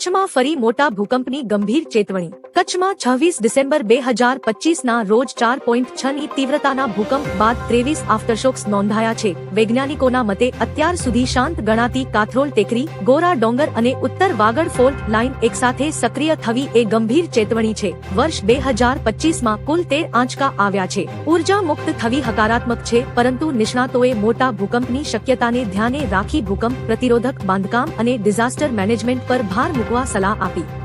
કચ્છમાં ફરી મોટા ભૂકંપની ગંભીર ચેતવણી. કચ્છમાં છવ્વીસ ડિસેમ્બર બે હજાર પચીસના રોજ ચાર પોઈન્ટ છ ની તીવ્રતાના ભૂકંપ બાદ ત્રેવીસ આફ્ટરશોક્સ નોંધાયા છે. વૈજ્ઞાનિકોના મતે અત્યાર સુધી શાંત ગણાતી કાથરોલ ટેકરી, ગોરા ડોંગર અને ઉત્તર વાગડ ફોલ્ટ લાઇન એકસાથે સક્રિય થવી એ ગંભીર ચેતવણી છે. વર્ષ બે હજાર પચીસમાં કુલ તેર આંચકા આવ્યા છે. ઊર્જા મુક્ત થવી હકારાત્મક છે, પરંતુ નિષ્ણાતોએ મોટા ભૂકંપની શક્યતાને ધ્યાને રાખી ભૂકંપ પ્રતિરોધક બાંધકામ અને ડિઝાસ્ટર મેનેજમેન્ટ પર ભાર મૂકવા સલાહ આપી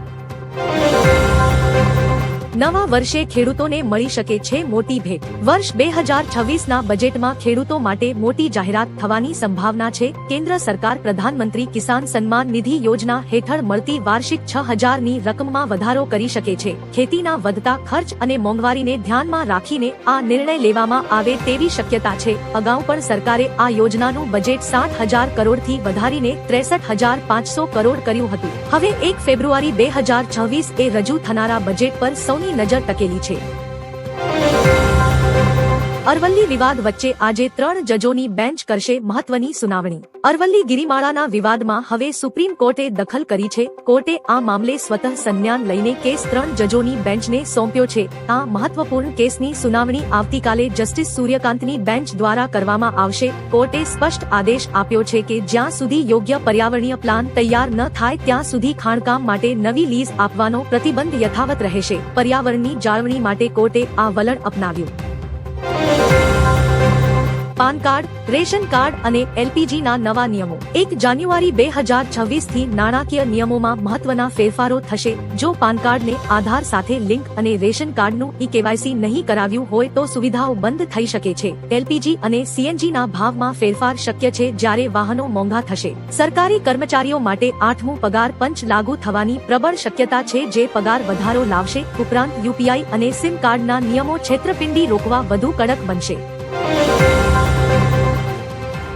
નવા વર્ષે ખેડૂતોને મળી શકે છે મોટી ભેટ. વર્ષ બે હજાર છવ્વીસના બજેટમાં ખેડૂતો માટે મોટી જાહેરાત થવાની સંભાવના છે. કેન્દ્ર સરકાર પ્રધાનમંત્રી કિસાન સન્માન નિધિ યોજના હેઠળ મળતી વાર્ષિક છ હજારની રકમમાં વધારો કરી શકે છે. ખેતીના વધતા ખર્ચ અને મોંઘવારીને ધ્યાનમાં રાખીને આ નિર્ણય લેવામાં આવે તેવી શક્યતા છે. અગાઉ પણ સરકારે આ યોજનાનું બજેટ સાઠ હજાર કરોડથી વધારીને ત્રેસઠ હજાર પાંચસો કરોડ કર્યું હતું. હવે એક ફેબ્રુઆરી બે હજાર છવ્વીસ એ રજૂ થનારા બજેટ પર સૌની નજર ટકેલી છે. અરવલ્લી વિવાદ વચ્ચે આજે ત્રણ જજોની બેન્ચ કરશે મહત્વની સુનાવણી. અરવલ્લી ગિરિમાળાના વિવાદમાં હવે સુપ્રીમ કોર્ટે દખલ કરી છે. કોર્ટે આ મામલે સ્વતઃ સંજ્ઞાન લઈને કેસ ત્રણ જજોની બેન્ચને સોંપ્યો છે. આ મહત્વપૂર્ણ કેસની સુનાવણી આવતીકાલે જસ્ટિસ સૂર્યકાંતની બેન્ચ દ્વારા કરવામાં આવશે. કોર્ટે સ્પષ્ટ આદેશ આપ્યો છે કે જ્યાં સુધી યોગ્ય પર્યાવરણીય પ્લાન તૈયાર ન થાય ત્યાં સુધી ખાણકામ માટે નવી લીઝ આપવાનો પ્રતિબંધ યથાવત રહેશે. પર્યાવરણની જાળવણી માટે કોર્ટે આ વલણ અપનાવ્યું. પાન કાર્ડ, રેશન કાર્ડ અને એલપીજી ના નવા નિયમો. એક જાન્યુઆરી બે હજાર છવ્વીસથી નાણાકીય નિયમોમાં મહત્વના ફેરફારો થશે. જો પાન કાર્ડને આધાર સાથે લિંક અને રેશન કાર્ડનું ઈ કેવાયસી નહીં કરાવ્યું હોય તો સુવિધાઓ બંધ થઈ શકે છે. એલપીજી અને સીએનજી ના ભાવમાં ફેરફાર શક્ય છે જ્યારે વાહનો મોંઘા થશે. સરકારી કર્મચારીઓ માટે આઠમું પગાર પંચ લાગુ થવાની પ્રબળ શક્યતા છે જે પગાર વધારો લાવશે. ઉપરાંત યુપીઆઈ અને સિમ કાર્ડના નિયમો છેતરપિંડી રોકવા વધુ કડક બનશે.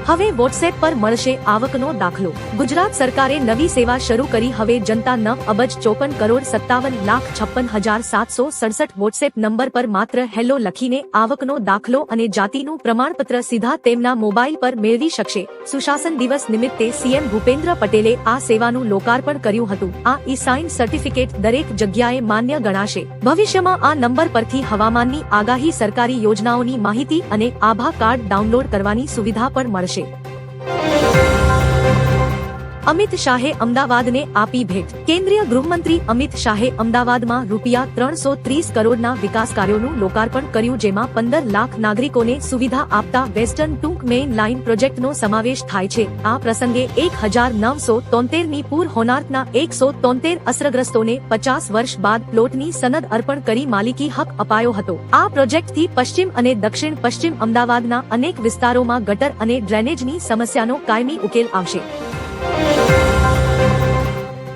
હવે વોટ્સએપ પર મળશે આવકનો દાખલો. ગુજરાત સરકારે નવી સેવા શરૂ કરી, હવે જનતા નવ અબજ ચોપન કરોડ સત્તાવન લાખ છપ્પન હજાર સાતસો સડસઠ વોટ્સએપ નંબર પર માત્ર હેલો લખીને આવકનો દાખલો અને જાતિનું પ્રમાણપત્ર સીધા તેમના મોબાઈલ પર મેળવી શકશે. સુશાસન દિવસ નિમિત્તે સીએમ ભૂપેન્દ્ર પટેલે આ સેવાનું લોકાર્પણ કર્યું હતું. આ ઈ સાઇન સર્ટિફિકેટ દરેક જગ્યાએ માન્ય ગણાશે. ભવિષ્યમાં આ નંબર પરથી હવામાનની આગાહી, સરકારી યોજનાઓની માહિતી અને આભા કાર્ડ ડાઉનલોડ કરવાની સુવિધા પણ મળશે. અમિત શાહે અમદાવાદને આપી ભેટ. કેન્દ્રીય ગૃહમંત્રી અમિત શાહે અમદાવાદમાં રૂપિયા ત્રણસો ત્રીસ કરોડના વિકાસ કાર્યોનું લોકાર્પણ કર્યું, જેમાં પંદર લાખ નાગરિકોને સુવિધા આપતા વેસ્ટર્ન ટૂંક મેઇન લાઇન પ્રોજેક્ટનો સમાવેશ થાય છે. આ પ્રસંગે એક હજાર નવસો તોતેરની પૂર હોનાર્કના એકસો તોતેર અસરગ્રસ્તોને પચાસ વર્ષ બાદ પ્લોટની સનદ અર્પણ કરી માલિકી હક અપાયો હતો. આ પ્રોજેક્ટથી પશ્ચિમ અને દક્ષિણ પશ્ચિમ અમદાવાદના અનેક વિસ્તારોમાં ગટર અને ડ્રેનેજની સમસ્યાનો કાયમી ઉકેલ આવશે.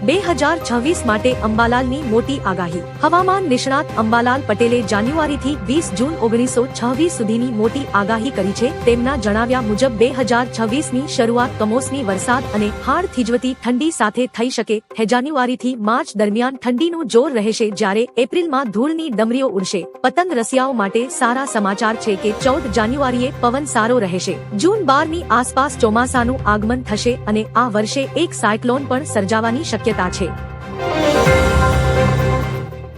બે હજાર છવ્વીસ માટે અંબાલાલની મોટી આગાહી. હવામાન નિષ્ણાત અંબાલાલ પટેલે જાન્યુઆરીથી વીસ જૂન ઓગણીસો છવ્વીસ સુધીની મોટી આગાહી કરી છે. તેમના જણાવ્યા મુજબ બે હજાર છવ્વીસની શરૂઆત કમોસમી વરસાદ અને હાડ થીજવતી ઠંડી સાથે થઈ શકે. જાન્યુઆરીથી માર્ચ દરમિયાન ઠંડીનું જોર રહેશે જ્યારે એપ્રિલમાં ધૂળની ડમરીઓ ઉડશે. પતંગ રસિયાઓ માટે સારા સમાચાર છે કે ચૌદ જાન્યુઆરીએ પવન સારો રહેશે. જૂન બારની આસપાસ ચોમાસાનું આગમન થશે અને આ વર્ષે એક સાયક્લોન પણ સર્જાવાની શક્યતા છે.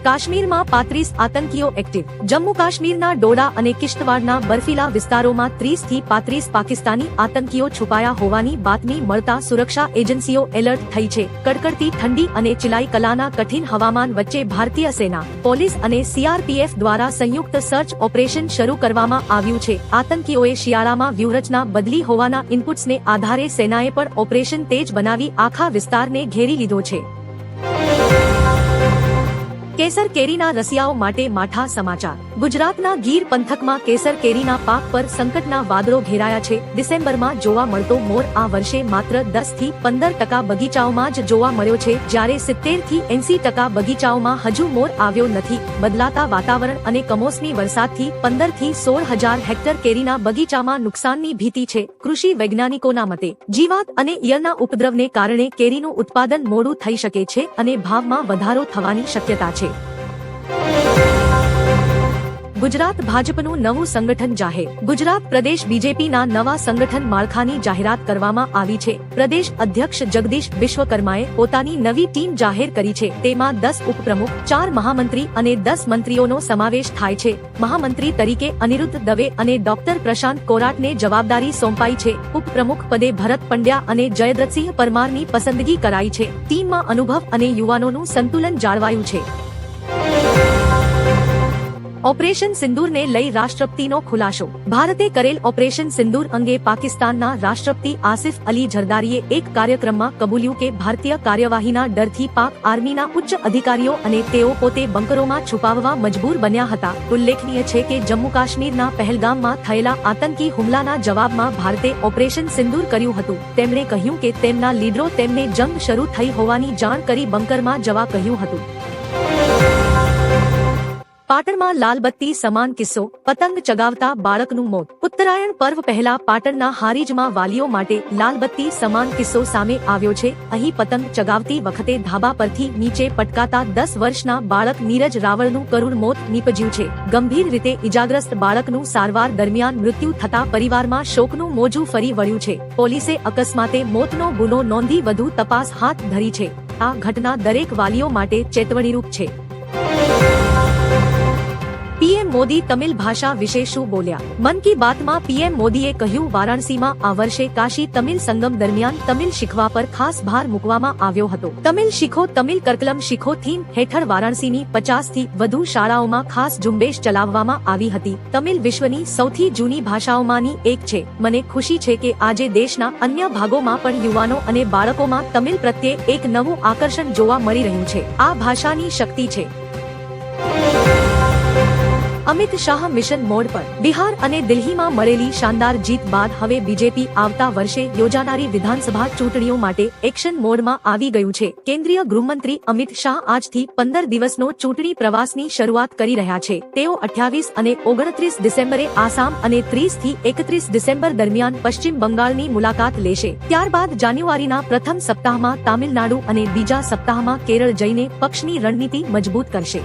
કાશ્મીરમાં પાંત્રીસ આતંકીઓ એક્ટિવ. જમ્મુ કાશ્મીરના ડોડા અને કિશ્તવાડના બર્ફીલા વિસ્તારોમાં ત્રીસથી પાંત્રીસ પાકિસ્તાની આતંકીઓ છુપાયા હોવાની બાતમી મળતા સુરક્ષા એજન્સીઓ એલર્ટ થઈ છે. કડકડતી ઠંડી અને ચિલાઈ કલાના કઠિન હવામાન વચ્ચે ભારતીય સેના, પોલીસ અને સીઆરપીએફ દ્વારા સંયુક્ત સર્ચ ઓપરેશન શરૂ કરવામાં આવ્યું છે. આતંકીઓએ શિયાળામાં વ્યૂહરચના બદલી હોવાના ઇનપુટ્સને આધારે સેનાએ પણ ઓપરેશન તેજ બનાવી આખા વિસ્તારને ઘેરી લીધો છે. કેસર કેરીના રસિયાઓ માટે માઠા સમાચાર. ગુજરાતના ગીર પંથકમાં કેસર કેરીના પાક પર સંકટના વાદળો ઘેરાયા છે. ડિસેમ્બરમાં જોવા મળતો મોર આ વર્ષે માત્ર દસથી પંદર ટકા બગીચાઓમાં જ જોવા મળ્યો છે. જ્યારે સિત્તેરથી એંસી ટકા બગીચાઓમાં હજુ મોર આવ્યો નથી. બદલાતા વાતાવરણ અને કમોસમી વરસાદથી પંદરથી સોળ હજાર હેક્ટર કેરીના બગીચામાં નુકસાનની ભીતિ છે. કૃષિ વૈજ્ઞાનિકોના મતે, જીવાત અને ઈયળના ઉપદ્રવને કારણે કેરીનું ઉત્પાદન મોડું થઈ શકે છે અને ભાવમાં વધારો થવાની શક્યતા છે. ગુજરાત ભાજપનું નવું સંગઠન જાહેર. ગુજરાત પ્રદેશ બીજેપીના નવા સંગઠન માળખાની જાહેરાત કરવામાં આવી છે. પ્રદેશ અધ્યક્ષ જગદીશ વિશ્વકર્માએ પોતાની નવી ટીમ જાહેર કરી છે. તેમાં દસ ઉપપ્રમુખ, ચાર મહામંત્રી અને દસ મંત્રીઓનો સમાવેશ થાય છે. મહામંત્રી તરીકે અનિરુદ્ધ દવે અને ડોક્ટર પ્રશાંત કોરાટને જવાબદારી સોંપાઈ છે. ઉપપ્રમુખ પદે ભરત પંડ્યા અને જયદ્રથસિંહ પરમારની પસંદગી કરાઈ છે. ટીમમાં અનુભવ અને યુવાનોનું સંતુલન જાળવાયું છે. ઓપરેશન સિંદૂરને લઈ રાષ્ટ્રપતિનો ખુલાસો. ભારતે કરેલ ઓપરેશન સિંદૂર અંગે પાકિસ્તાનના રાષ્ટ્રપતિ આસિફ અલી જરદારીએ એક કાર્યક્રમમાં કબૂલ્યું કે ભારતીય કાર્યવાહીના ડરથી પાક આર્મીના ઉચ્ચ અધિકારીઓ અને તેઓ પોતે બંકરોમાં છુપાવવા મજબૂર બન્યા હતા. ઉલ્લેખનીય છે કે જમ્મુ કાશ્મીરના પહેલગામમાં થયેલા આતંકી હુમલાના જવાબમાં ભારતે ઓપરેશન સિંદૂર કર્યું હતું. તેમણે કહ્યું કે તેમના લીડરો તેમને જંગ શરૂ થઈ હોવાની જાણ કરી બંકરમાં જવા કહ્યું હતું. પાટણમાં લાલબત્તી સમાન કિસ્સો, પતંગ ચગાવતા બાળકનું મોત. ઉત્તરાયણ પર્વ પહેલા પાટણના હારીજમાં વાલીઓ માટે લાલબત્તી સમાન કિસ્સો સામે આવ્યો છે. અહીં પતંગ ચગાવતી વખતે ધાબા પરથી નીચે પટકાતા દસ વર્ષના બાળક નીરજ રાવળનું કરુણ મોત નીપજ્યું છે. ગંભીર રીતે ઇજાગ્રસ્ત બાળકનું સારવાર દરમિયાન મૃત્યુ થતા પરિવારમાં શોકનું મોજું ફરી વળ્યું છે. પોલીસે અકસ્માતે મોતનો ગુનો નોંધી વધુ તપાસ હાથ ધરી છે. આ ઘટના દરેક વાલીઓ માટે ચેતવણીરૂપ છે. પીએમ મોદી તમિલ ભાષા વિશે શું બોલ્યા? મન કી બાતમાં પીએમ મોદીએ કહ્યું, વારાણસીમાં આ વર્ષે કાશી તમિલ સંગમ દરમિયાન તમિલ શીખવા પર ખાસ ભાર મૂકવામાં આવ્યો હતો. તમિલ શીખો, તમિલ કરકલમ શીખો થીમ હેઠળ વારાણસીની પચાસથી વધુ શાળાઓમાં ખાસ ઝુંબેશ ચલાવવામાં આવી હતી. તમિલ વિશ્વની સૌથી જૂની ભાષાઓમાંની એક છે. મને ખુશી છે કે આજે દેશના અન્ય ભાગોમાં પણ યુવાનો અને બાળકોમાં તમિલ પ્રત્યે એક નવું આકર્ષણ જોવા મળી રહ્યું છે. આ ભાષાની શક્તિ છે. અમિત શાહ મિશન મોડ પર બિહાર અને દિલ્હીમાં મળેલી શાનદાર જીત બાદ હવે બીજેપી આવતા વર્ષે યોજાનારી વિધાનસભા ચૂંટણીઓ માટે એક્શન મોડમાં આવી ગયું છે. કેન્દ્રીય ગૃહમંત્રી અમિત શાહ આજથી પંદર દિવસનો ચૂંટણી પ્રવાસની શરૂઆત કરી રહ્યા છે. તેઓ અઠ્યાવીસ અને ઓગણત્રીસ ડિસેમ્બરે આસામ અને ત્રીસથી એકત્રીસ ડિસેમ્બર દરમિયાન પશ્ચિમ બંગાળની મુલાકાત લેશે. ત્યારબાદ જાન્યુઆરીના પ્રથમ સપ્તાહમાં તામિલનાડુ અને બીજા સપ્તાહમાં કેરળ જઈને પક્ષની રણનીતિ મજબૂત કરશે.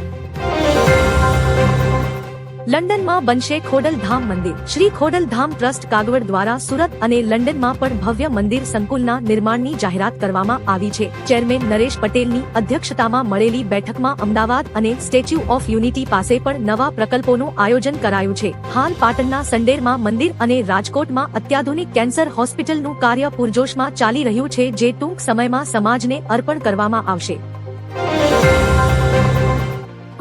લંડનમાં બનશે ખોડલધામ મંદિર. શ્રી ખોડલધામ ટ્રસ્ટ કાગવડ દ્વારા સુરત અને લંડનમાં પણ ભવ્ય મંદિર સંકુલના નિર્માણની જાહેરાત કરવામાં આવી છે. ચેરમેન નરેશ પટેલની અધ્યક્ષતામાં મળેલી બેઠકમાં અમદાવાદ અને સ્ટેચ્યુ ઓફ યુનિટી પાસે પણ નવા પ્રકલ્પોનું આયોજન કરાયું છે. હાલ પાટણના સંડેરમાં મંદિર અને રાજકોટમાં અત્યાધુનિક કેન્સર હોસ્પિટલનું કાર્ય પૂરજોશમાં ચાલી રહ્યું છે, જે ટૂંક સમયમાં સમાજને અર્પણ કરવામાં આવશે.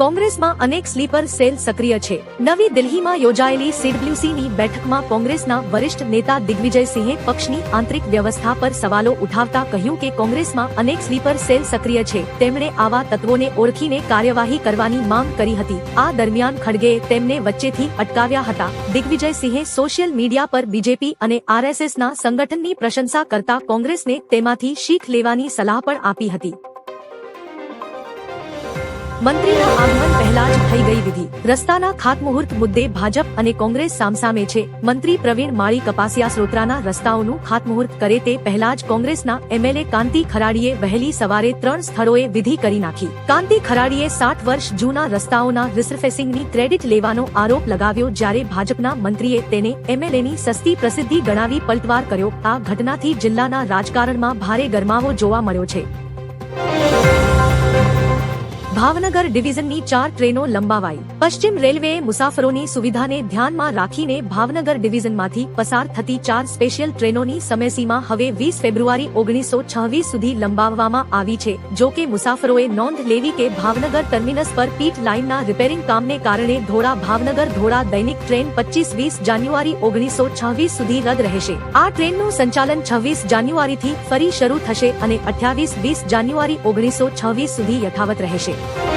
કોંગ્રેસમાં અનેક સ્લીપર સેલ સક્રિય છે. નવી દિલ્હીમાં યોજાયેલી સીડબ્લ્યુસીની બેઠકમાં કોંગ્રેસના વરિષ્ઠ નેતા દિગ્વિજયસિંહે પક્ષની આંતરિક વ્યવસ્થા પર સવાલો ઉઠાવતા કહ્યું કે કોંગ્રેસમાં અનેક સ્લીપર સેલ સક્રિય છે. તેમણે આવા તત્વોને ઓળખીને કાર્યવાહી કરવાની માંગ કરી હતી. આ દરમિયાન ખડગેએ તેમને વચ્ચેથી અટકાવ્યા હતા. દિગ્વિજયસિંહે સોશિયલ મીડિયા પર બીજેપી અને આરએસએસના સંગઠનની પ્રશંસા કરતા કોંગ્રેસને તેમાંથી શીખ લેવાની સલાહ પણ આપી હતી. મંત્રીના આગમન પહેલા જ થઈ ગઈ વિધિ. રસ્તાના ખાતમુહૂર્ત મુદ્દે ભાજપ અને કોંગ્રેસ સામસામે છે. મંત્રી પ્રવીણ માળી કપાસિયા સ્રોત્રાના રસ્તાઓનું ખાતમુહૂર્ત કરે તે પહેલા જ કોંગ્રેસના એમએલએ કાંતિ ખરાડીએ વહેલી સવારે ત્રણ સ્થળોએ વિધિ કરી નાખી. કાંતિ ખરાડીએ સાઠ વર્ષ જૂના રસ્તાઓના રિસર્ફેસિંગની ક્રેડિટ લેવાનો આરોપ લગાવ્યો જ્યારે ભાજપના મંત્રીએ તેને એમએલએની સસ્તી પ્રસિદ્ધિ ગણાવી પલટવાર કર્યો. આ ઘટનાથી જિલ્લાના રાજકારણમાં ભારે ગરમાવો જોવા મળ્યો છે. ભાવનગર ડિવિઝનની ચાર ટ્રેનો લંબાવાઈ. પશ્ચિમ રેલવેએ મુસાફરોની સુવિધાને ધ્યાનમાં રાખીને ભાવનગર ડિવિઝનમાંથી પસાર થતી ચાર સ્પેશિયલ ટ્રેનોની સમયસીમા હવે વીસ ફેબ્રુઆરી ઓગણીસો છવ્વીસ સુધી લંબાવવામાં આવી છે. જો કે મુસાફરોએ નોંધ લેવી કે ભાવનગર ટર્મિનસ પર પીટ લાઇનના રિપેરિંગ કામને કારણે ધોળા ભાવનગર ધોળા દૈનિક ટ્રેન પચીસ વીસ જાન્યુઆરી ઓગણીસો છવ્વીસ સુધી રદ રહેશે. આ ટ્રેનનું સંચાલન છવ્વીસ જાન્યુઆરીથી ફરી શરૂ થશે અને અઠ્યાવીસ વીસ જાન્યુઆરી ઓગણીસો છવ્વીસ સુધી યથાવત રહેશે. Thank you.